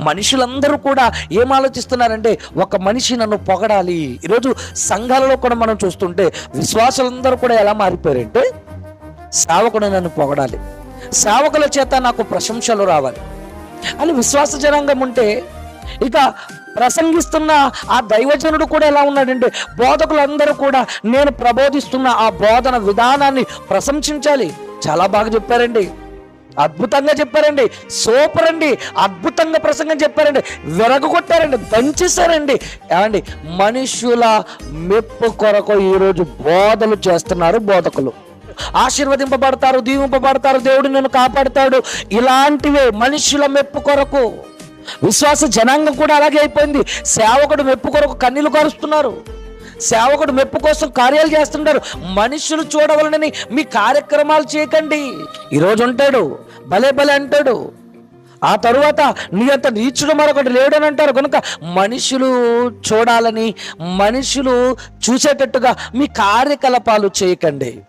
మనుషులందరూ కూడా ఏం ఆలోచిస్తున్నారంటే ఒక మనిషి నన్ను పొగడాలి. ఈరోజు సంఘాలలో కూడా మనం చూస్తుంటే విశ్వాసులందరూ కూడా ఎలా మారిపోయారంటే సేవకుడు నన్ను పొగడాలి. సేవకుల చేత నాకు ప్రశంసలు రావాలి. అని విశ్వాస జనాంగం ఉంటే ఇక ప్రసంగిస్తున్న ఆ దైవజనుడు కూడా ఎలా ఉన్నాడంటే బోధకులందరూ కూడా నేను ప్రబోధిస్తున్న ఆ బోధన విధానాన్ని ప్రశంసించాలి. చాలా బాగా చెప్పారండి. అద్భుతంగా చెప్పారండి. సూపర్ అండి. అద్భుతంగా ప్రసంగం చెప్పారండి. విరగొట్టారండి దంచేశారండి. ఏమండి? మనుషుల మెప్పు కొరకు ఈరోజు బోధలు చేస్తున్నారు బోధకులు. ఆశీర్వదింపబడతారు దీవింపబడతారు దేవుడు నిన్ను కాపాడుతాడు. ఇలాంటివే మనుషుల మెప్పు కొరకు. విశ్వాస జనాంగం కూడా అలాగే అయిపోయింది. సేవకుడు మెప్పు కొరకు కన్నీలు కారుస్తున్నారు. సేవకుడు మెప్పు కోసం కార్యాలు చేస్తుంటారు మనుషులు చూడవలనని మీ కార్యక్రమాలు చేయకండి. ఈరోజు ఉంటాడు భలే భలే అంటాడు. ఆ తరువాత నీ అంత నీచుడు మరొకటి లేడని అంటారు. కనుక మనుషులు చూడాలని మనుషులు చూసేటట్టుగా మీ కార్యకలాపాలు చేయకండి.